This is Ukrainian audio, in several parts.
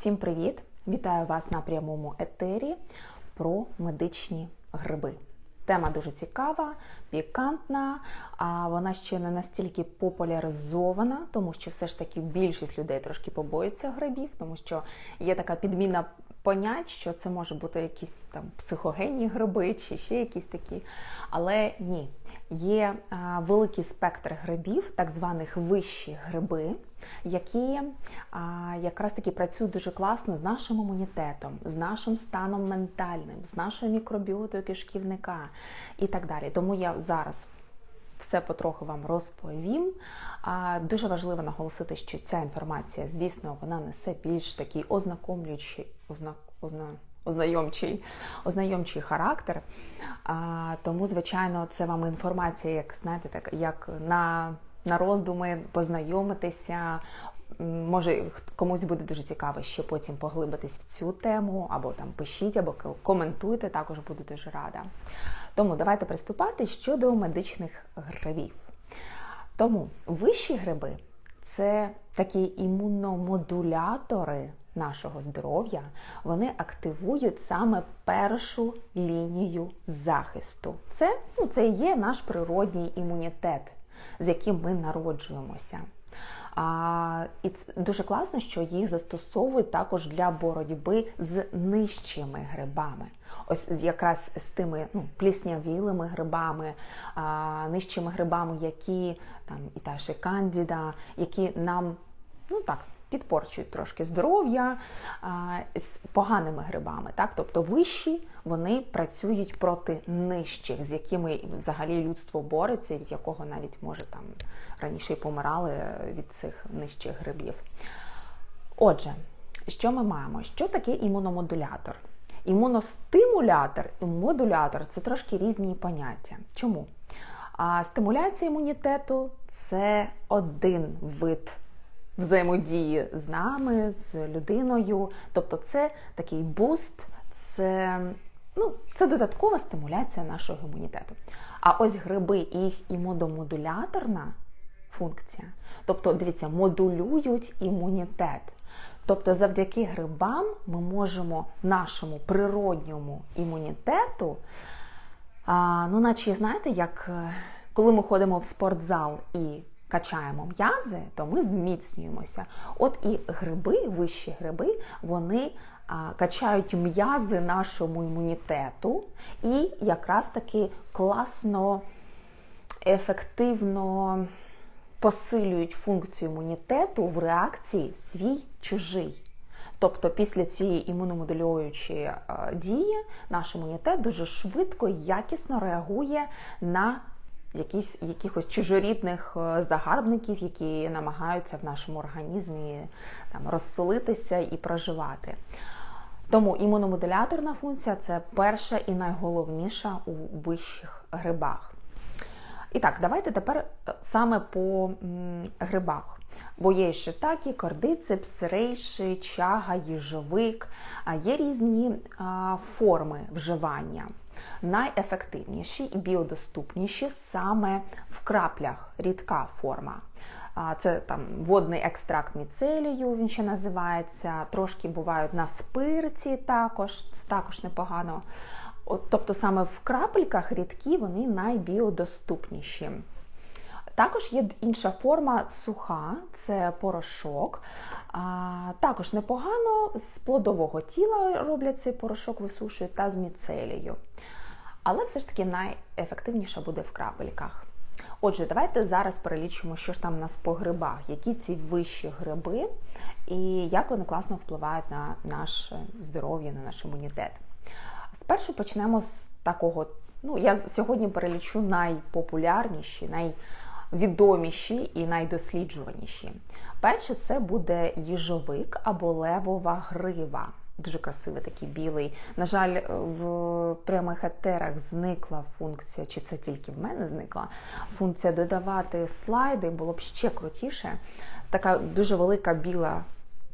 Всім привіт! Вітаю вас на прямому етері про медичні гриби. Тема дуже цікава, пікантна, а вона ще не настільки популяризована, тому що все ж таки більшість людей трошки побоються грибів, тому що є така підміна понять, що це може бути якісь там психогенні гриби чи ще якісь такі. Але ні, є великий спектр грибів, так званих вищі гриби, які якраз таки працюють дуже класно з нашим імунітетом, з нашим станом ментальним, з нашою мікробіотою кишківника і так далі. Тому я зараз. Все потроху вам розповім. Дуже важливо наголосити, що ця інформація, звісно, вона несе більш такий ознакомлюючий, озна, озна, ознайомчий ознайомчий характер. А, Тому, звичайно, це вам інформація, як знаєте, так як на, на роздуми познайомитися. Може, комусь буде дуже цікаво ще потім поглибитись в цю тему, або там пишіть, або коментуйте, також буду дуже рада. Тому давайте приступати щодо медичних грибів. Тому вищі гриби це такі імуномодулятори нашого здоров'я, вони активують саме першу лінію захисту. Це, ну, Це є наш природній імунітет, з яким ми народжуємося. А, І це дуже класно, що їх застосовують також для боротьби з нижчими грибами. Ось якраз з тими ну, пліснявілими грибами, а, нижчими грибами, які там і та ще кандіда, які нам ну так підпорчують трошки здоров'я з поганими грибами. Так? Тобто вищі вони працюють проти нижчих, з якими взагалі людство бореться, від якого навіть може там раніше й помирали від цих нижчих грибів. Отже, що ми маємо? Що таке імуномодулятор? Імуностимулятор і модулятор це трошки різні поняття. Чому? А стимуляція імунітету це один вид взаємодії з нами, з людиною. Тобто, це такий буст, це ну, це додаткова стимуляція нашого імунітету. А ось гриби і їх імуномодуляторна функція. Тобто, дивіться, модулюють імунітет. Тобто, завдяки грибам ми можемо нашому природньому імунітету, а, ну, наче знаєте, як е, коли ми ходимо в спортзал і качаємо м'язи, то ми зміцнюємося. От і гриби, вищі гриби, вони качають м'язи нашому імунітету і якраз таки класно, ефективно посилюють функцію імунітету в реакції свій чужий. Тобто після цієї імуномодулюючої дії наш імунітет дуже швидко і якісно реагує на якісь, якихось чужорідних е, загарбників, які намагаються в нашому організмі там, розселитися і проживати. Тому імуномодуляторна функція це перша і найголовніша у вищих грибах. І так, давайте тепер е, саме по грибах. Бо є ще такі кордицепс, рейши, чага, їжовик, є різні форми вживання найефективніші і біодоступніші саме в краплях рідка форма. Це там водний екстракт міцелію, він ще називається. Трошки бувають на спирті, також також непогано. От, Тобто саме в крапельках рідкі вони найбіодоступніші. Також є інша форма суха, це порошок. А, Також непогано з плодового тіла роблять цей порошок, висушують та з міцелію. Але все ж таки найефективніше буде в крапельках. Отже, давайте зараз перелічимо, що ж там у нас по грибах, які ці вищі гриби, і як вони класно впливають на наше здоров'я, на наш імунітет. Спершу почнемо з такого. Ну, я сьогодні перелічу найпопулярніші, най відоміші і найдосліджуваніші. Перше, це буде їжовик або левова грива. Дуже красивий такий білий. На жаль, в прямих етерах зникла функція, чи це тільки в мене зникла функція додавати слайди, було б ще крутіше. Така дуже велика біла,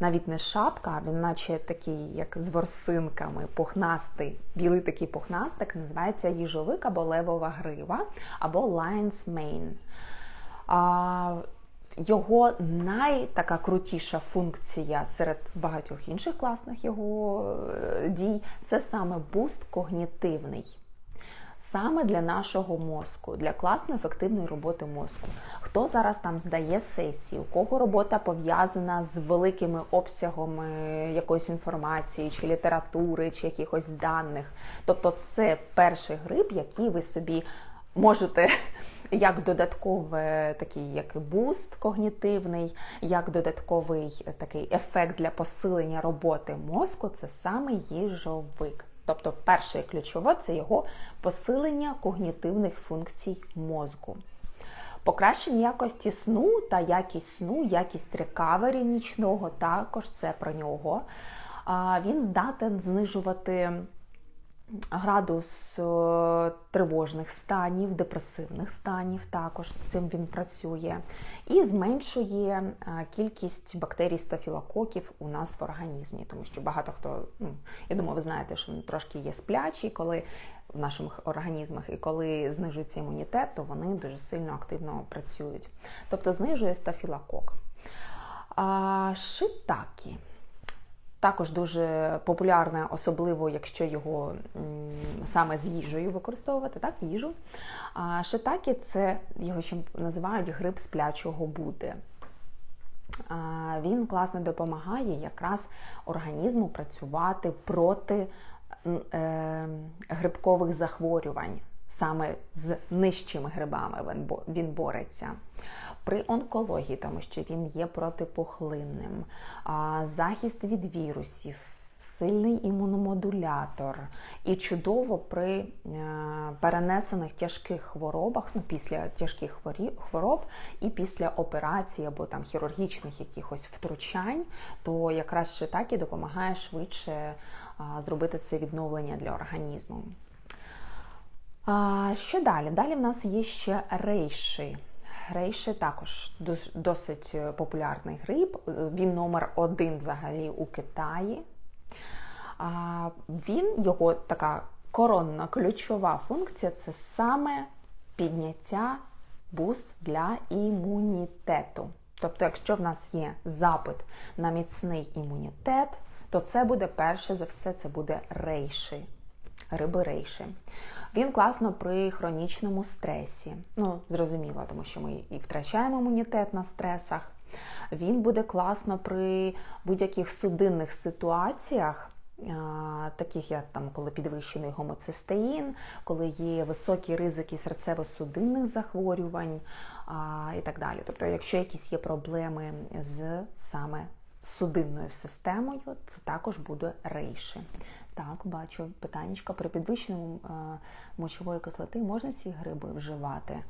навіть не шапка, він наче такий, як з ворсинками, пухнастий, білий такий пухнастик, називається їжовик або левова грива, або Lion's Mane. А, його найтака крутіша функція серед багатьох інших класних його е, дій це саме буст когнітивний саме для нашого мозку, для класної ефективної роботи мозку. Хто зараз там здає сесії, у кого робота пов'язана з великими обсягами якоїсь інформації, чи літератури, чи якихось даних. Тобто це перший гриб, який ви собі можете. Як додатковий такий як буст когнітивний, як додатковий такий ефект для посилення роботи мозку, це саме їжовик. Тобто, перше ключове це його посилення когнітивних функцій мозку. Покращення якості сну та якість сну, якість рекавері нічного, також це про нього. Він здатен знижувати градус е, тривожних станів, депресивних станів, також з цим він працює, і зменшує е, кількість бактерій стафілококів у нас в організмі, тому що багато хто, ну, я думаю, ви знаєте, що він трошки є сплячий, коли в наших організмах, і коли знижується імунітет, то вони дуже сильно активно працюють. Тобто знижує стафілокок. Шитакі. Також дуже популярне, особливо якщо його саме з їжею використовувати, так, їжу. А шитакі це його ще називають гриб сплячого Будди. Він класно допомагає якраз організму працювати проти е, грибкових захворювань. Саме з нижчими грибами він бореться при онкології, тому що він є протипухлинним, захист від вірусів. Сильний імуномодулятор і чудово при е, перенесених тяжких хворобах, ну після тяжких хвороб і після операції або там хірургічних якихось втручань, то якраз шитакі допомагає швидше зробити це відновлення для організму. Що далі? Далі в нас є ще рейші. Рейши також досить е, популярний гриб. Він номер один взагалі у Китаї. Він, його така коронна ключова функція це саме підняття буст для імунітету. Тобто, якщо в нас є запит на міцний імунітет, то це буде перше за все, це буде рейши, риби рейши. Він класно при хронічному стресі. Ну, зрозуміло, тому що ми і втрачаємо імунітет на стресах. Він буде класно при будь-яких судинних ситуаціях. Таких як там, коли підвищений гомоцистеїн, коли є високі ризики серцево-судинних захворювань і так далі. Тобто, якщо якісь є проблеми з саме судинною системою, це також буде рейші. Так, бачу питаннячка при підвищеному е, мочової кислоти можна ці гриби вживати. Е,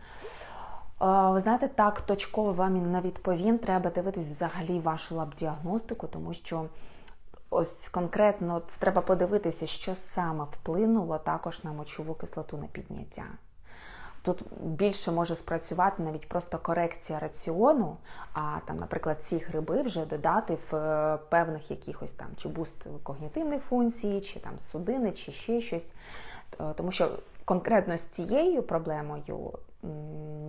ви знаєте, так точково вам і не відповім. Треба дивитись взагалі вашу лабдіагностику, тому що ось конкретно треба подивитися, що саме вплинуло також на мочову кислоту на підняття. Тут більше може спрацювати навіть просто корекція раціону, а там, наприклад, ці гриби вже додати в е, певних якихось там чи буст когнітивних функцій, чи там судини, чи ще щось. Е, тому що конкретно з цією проблемою,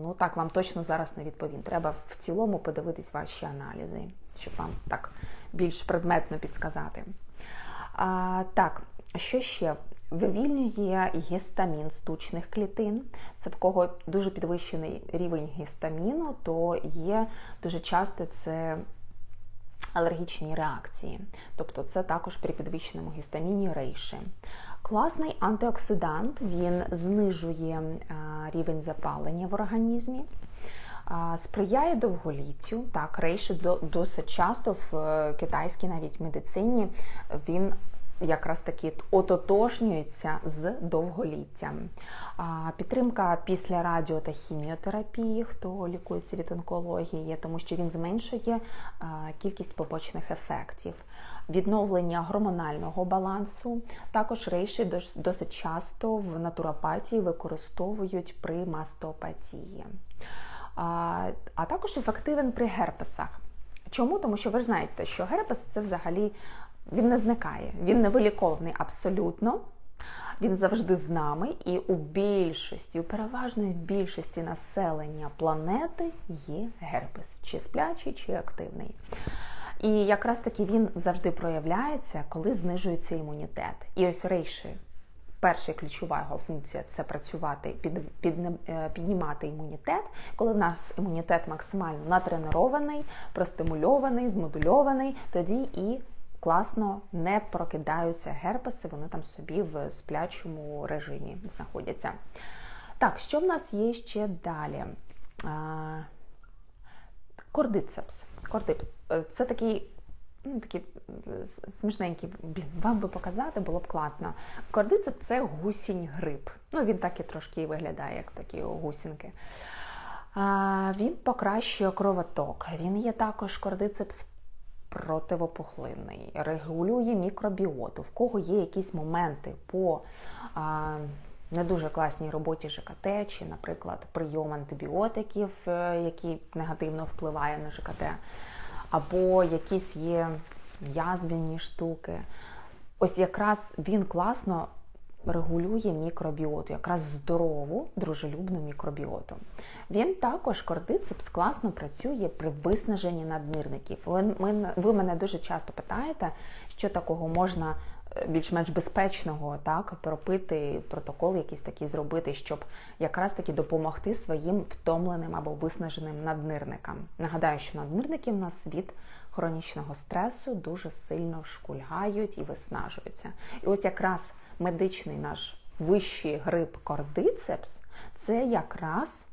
ну так вам точно зараз не відповім. Треба в цілому подивитись ваші аналізи, щоб вам так більш предметно підсказати. А, Так, що ще? Вивільнює гістамін з тучних клітин. Це в кого дуже підвищений рівень гістаміну, то є дуже часто це алергічні реакції. Тобто це також при підвищеному гістаміні рейші. Класний антиоксидант, він знижує рівень запалення в організмі. Сприяє довголіттю, так, рейші досить часто в е, китайській навіть медицині він якраз таки ототожнюється з довголіттям. Підтримка після радіо та хіміотерапії, хто лікується від онкології, тому що він зменшує кількість побочних ефектів. Відновлення гормонального балансу. Також рейші досить часто в натуропатії використовують при мастопатії. А також ефективен при герпесах. Чому? Тому що ви ж знаєте, що герпес це взагалі він не зникає, він не виліковний абсолютно. Він завжди з нами, і у більшості, у переважної більшості населення планети є герпес, чи сплячий, чи активний. І якраз таки він завжди проявляється, коли знижується імунітет. І ось рейші, перша ключова його функція це працювати, під, під, е, піднімати імунітет, коли в нас імунітет максимально натренований, простимульований, змодульований, тоді і класно не прокидаються герпеси, вони там собі в сплячому режимі знаходяться. Так, що в нас є ще далі? Кордицепс. Кордип. Е, це такий ну, такий смішненький, вам би показати, було б класно. Кордицепс це гусінь гриб. Ну, Він так і трошки виглядає, як такі гусінки. Він покращує кровоток. Він є також кордицепс противопухлинний, регулює мікробіоту, в кого є якісь моменти по а, не дуже класній роботі ЖКТ, чи, наприклад, прийом антибіотиків, е, який негативно впливає на ЖКТ, або якісь є язвінні штуки. Ось якраз він класно регулює мікробіоту, якраз здорову, дружелюбну мікробіоту. Він також кордицепс класно працює при виснаженні наднирників. Ви, мене дуже часто питаєте, що такого можна е, більш-менш безпечного так пропити протокол, якийсь такий зробити, щоб якраз таки допомогти своїм втомленим або виснаженим наднирникам. Нагадаю, що наднирники в нас від хронічного стресу дуже сильно шкульгають і виснажуються. І ось якраз медичний наш вищий грип кордицепс це якраз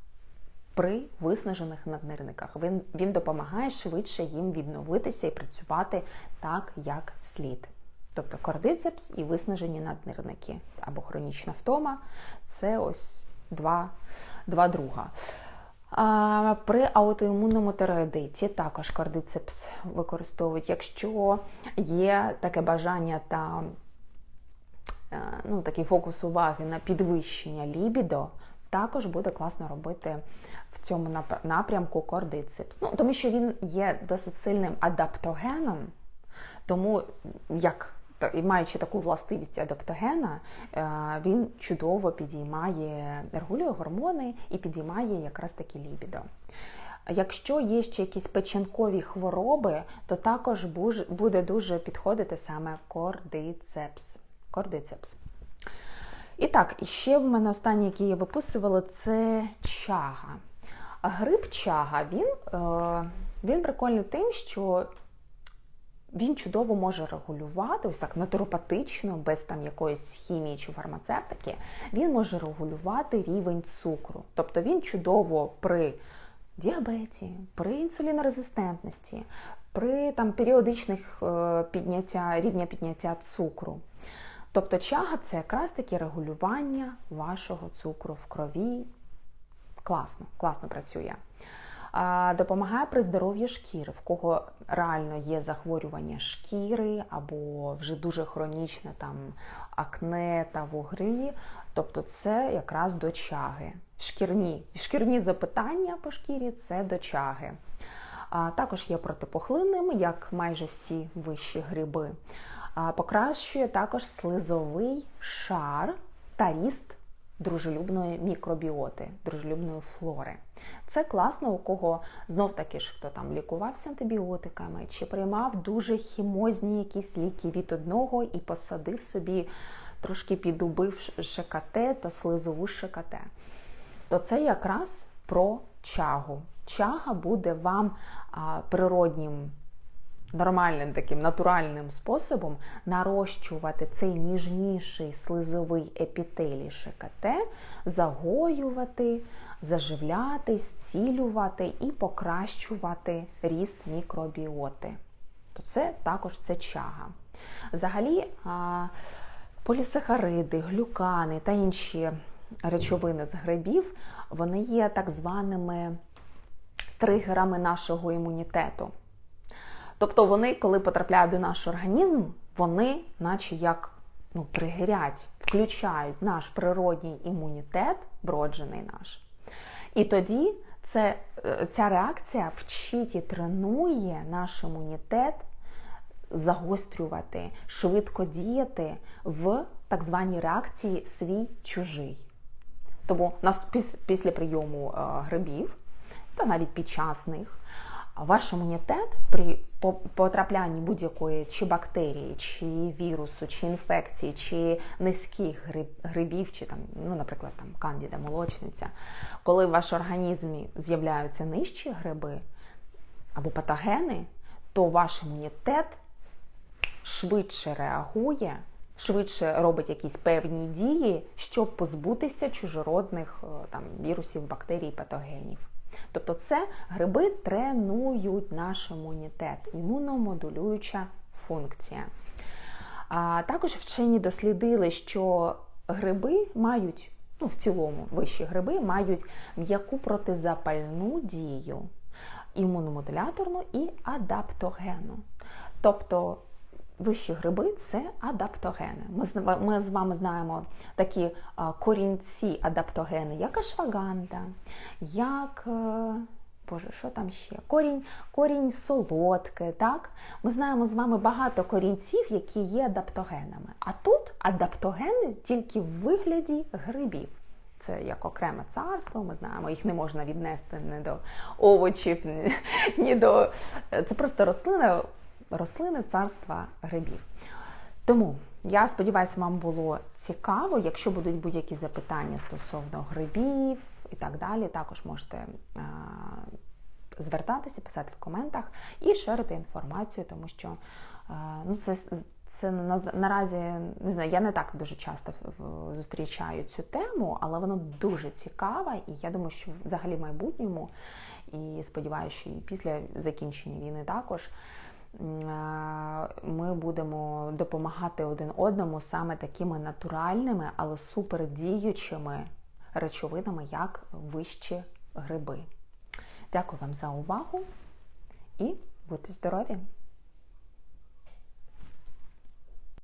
при виснажених наднирниках. Він, Він допомагає швидше їм відновитися і працювати так, як слід. Тобто кордицепс і виснажені наднирники або хронічна втома це ось два, два друга. А, При аутоімунному тероїдиті також кардицепс використовують. Якщо є таке бажання та ну, такий фокус уваги на підвищення лібідо, також буде класно робити в цьому напрямку кордицепс. Ну, Тому що він є досить сильним адаптогеном, тому як. І маючи таку властивість адаптогена, е, він чудово підіймає, регулює гормони і підіймає якраз таки лібідо. Якщо є ще якісь печінкові хвороби, то також буде дуже підходити саме кордицепс кордицепс. І так, ще в мене останній, який я виписувала, це чага. Гриб чага, він, е, він прикольний тим, що він чудово може регулювати, ось так натуропатично, без там якоїсь хімії чи фармацевтики, він може регулювати рівень цукру. Тобто він чудово при діабеті, при інсулінорезистентності, при там періодичних е, підняття, рівня підняття цукру. Тобто чага це якраз таке регулювання вашого цукру в крові. Класно, класно працює. Допомагає при здоров'ї шкіри, в кого реально є захворювання шкіри або вже дуже хронічне там акне та вугри. Тобто це якраз до чаги. Шкірні шкірні запитання по шкірі це до чаги. Також є протипохлинним, як майже всі вищі гриби. Покращує також слизовий шар та ріст дружелюбної мікробіоти, дружелюбної флори. Це класно, у кого знов таки ж хто там лікувався антибіотиками, чи приймав дуже хімозні якісь ліки від одного і посадив собі, трошки підубив ШКТ та слизову ШКТ. То це якраз про чагу. Чага буде вам природнім нормальним таким натуральним способом нарощувати цей ніжніший слизовий епітелій ШКТ, загоювати, заживляти, зцілювати і покращувати ріст мікробіоти. То це також це чага. Взагалі, полісахариди, глюкани та інші речовини з грибів, вони є так званими тригерами нашого імунітету. Тобто вони, коли потрапляють до нашого організму, вони, наче як ну, тригерять, включають наш природній імунітет, вроджений наш. І тоді це, е, ця реакція вчить і тренує наш імунітет загострювати, швидко діяти в так звані реакції свій-чужий. Тому нас після прийому е, грибів, та навіть під час них, ваш імунітет при потраплянні будь-якої чи бактерії, чи вірусу, чи інфекції, чи низьких грибів, чи там, ну, наприклад, там кандіда, молочниця, коли в вашому організмі з'являються нижчі гриби або патогени, то ваш імунітет швидше реагує, швидше робить якісь певні дії, щоб позбутися чужородних е, там, вірусів, бактерій, патогенів. Тобто це гриби тренують наш імунітет, імуномодулююча функція. А Також вчені дослідили, що гриби мають, ну в цілому вищі гриби мають м'яку протизапальну дію, імуномодуляторну і адаптогенну. Тобто Вищі гриби це адаптогени. Ми ми з вами знаємо такі корінці адаптогени, як ашваганда, як е, Боже, що там ще? Корінь корінь солодке. так? Ми знаємо з вами багато корінців, які є адаптогенами. А тут адаптогени тільки в вигляді грибів. Це як окреме царство, ми знаємо, їх не можна віднести ні до овочів, ні до. Це просто рослина рослини царства грибів. Тому я сподіваюся, вам було цікаво. Якщо будуть будь-які запитання стосовно грибів і так далі, також можете а, звертатися, писати в коментах і шерити інформацію, тому що а, ну, це це наразі не знаю, я не так дуже часто зустрічаю цю тему, але воно дуже цікава, і я думаю, що взагалі в майбутньому, і сподіваюся, що і після закінчення війни також ми будемо допомагати один одному саме такими натуральними, але супердіючими речовинами, як вищі гриби. Дякую вам за увагу і будьте здорові!